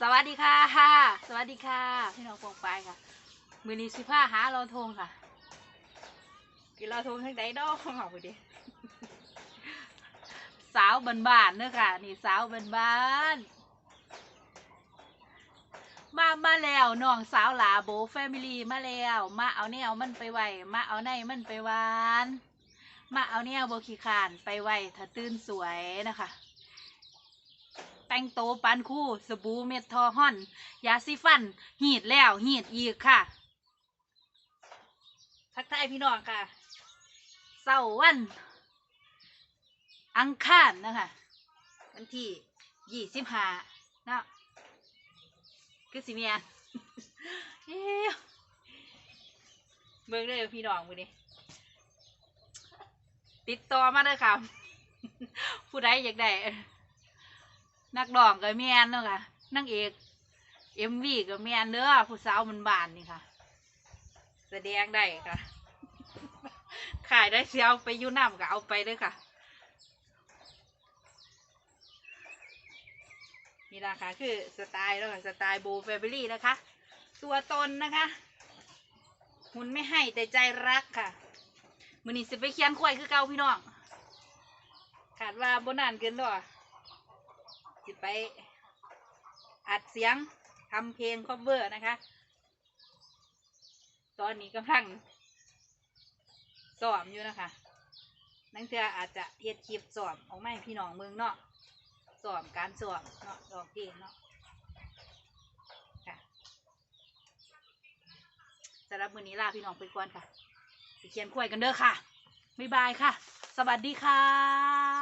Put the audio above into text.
สวัสดีค่ะ สวัสดีค่ะ พี่น้องปองไปายค่ะ มือนี้สิผ้าหาเราทงค่ะกินเราทงทั้งใดดอกของเราไปดิสาวบ้านๆเนอะค่ะ นี่สาวบ้านๆมามาแล้วน้องสาวหลาโบแฟมิลี่มาแล้ว มาเอาแนวมันไปไว้มาเอาในมันไปหวาน มาเอาแนวโบขี้ขานไปไว้ถ้าตื่นสวยนะคะ แต่งโตปันคู่สบู่เม็ดทอห่อน ยาสีฟัน หีดแล้วหีดอีกค่ะ ทักทายพี่น้องค่ะเสาร์วัน อังคารนะคะวันที่ยี่สิบห้าเนาะคือสิเมียเอ้วเบิ่งเลยพี่น้องมือนี้ติดต่อมาเลยค่ะ ผู้ใดอยากได้ นักร้องก็แม่นเนาะค่ะนางเอกเอ็มวีก็แม่นเด้อผู้สาวมันบานนี่ค่ะ แสดงได้ค่ะขายได้เสียเอาไปอยูน้ำก็เอาไปเด้อค่ะ นี่ละค่ะคือสไตล์แล้วค่ะสไตล์โบแฟมิลี่นะคะ ตัวตนนะคะ หุ่นไม่ให้แต่ใจรักค่ะมือนี้สิไปเคียนควายคือเก่าพี่น้องขาดว่าบนนานเกินดอ กสิไปอัดเสียงทำเพลงคอเวอร์นะคะ ตอนนี้กำลังสอบอยู่นะคะนังเธออาจจะเฮ็ดคลิปสอบออกมาให้พี่น้องเมืองเนาะสอบการสอบเนาะร้องเพลงเนาะค่ะสำหรับมือนี้ลาพี่น้องไปก่อนค่ะไปเขียนกล้วยกันเด้อค่ะบ๊ายบายค่ะ สวัสดีค่ะ